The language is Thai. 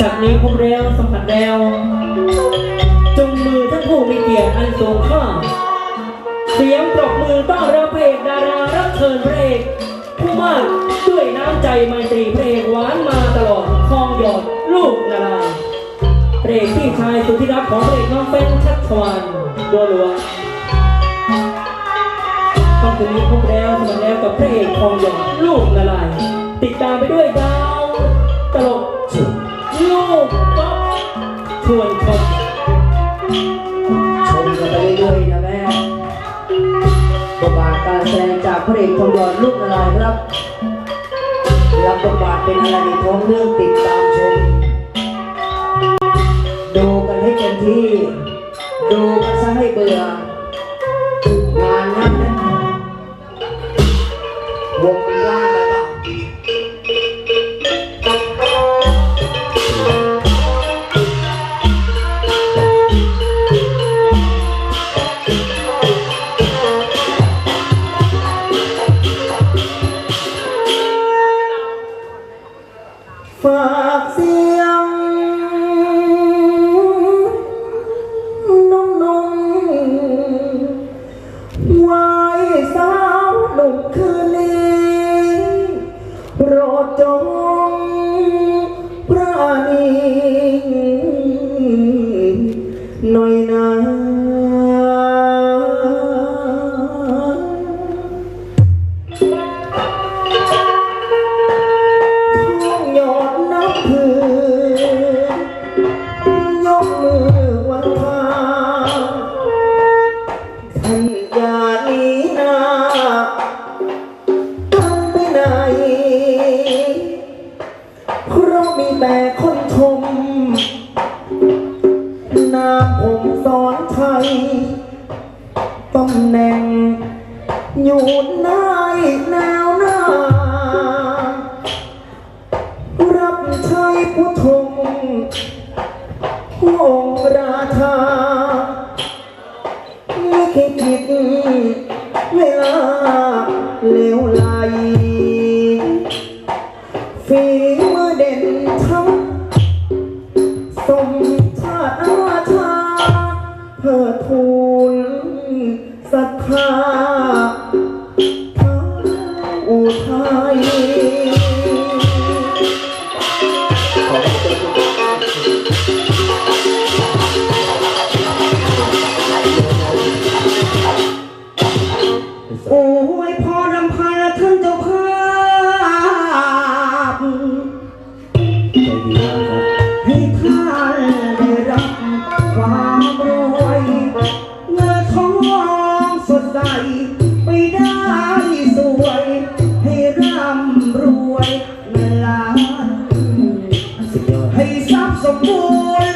จากนี้พบแล้วสัมผัสแล้ว จงมือท่านผู้มีเกียรติอันสูงค่าเสียงปรบมือต้อนรับพระเอกดารารับเชิญพระเอกผู้มากด้วยน้ำใจไมตรีพระเอกหวานมาตลอดคลองหยอดลูกนาราพระเอกที่ชายสุดที่รักของพระเอกน้องเป็นชัดชวนดัวหลวงต้องคืนนี้พบแล้วสำหรับแล้วกับพระเอกคลองหยอดลูกนาลายติดตามไปด้วยดา ชวนชมชมกันไปเรื่อยๆนะแม่บทบาทการแสดงจากพระเอกทองหยอดลูกนารายครับรับบทบาทเป็นอะไรในท้องเรื่องติดตามชม ดูกันให้เต็มที่ ดูกันซะให้เบื่องานนั้นวงมันว่าง ฝากเสียงน้องนงๆไว้สาวหนุ่มคืนนี้โปรดจงปราณีหน่อยนะ อยู่ในแนวหน้า รับใช้ผู้ทงองค์ราชาไม่คิดเวลาเลวไหลฝีมือเด่นทั้งสมชาติอาชาเพื่อทูล ศรัทธาพระอุทัย ไปได้สวย ให้ร่ำรวยเงินล้านให้ทรัพย์สมบูรณ์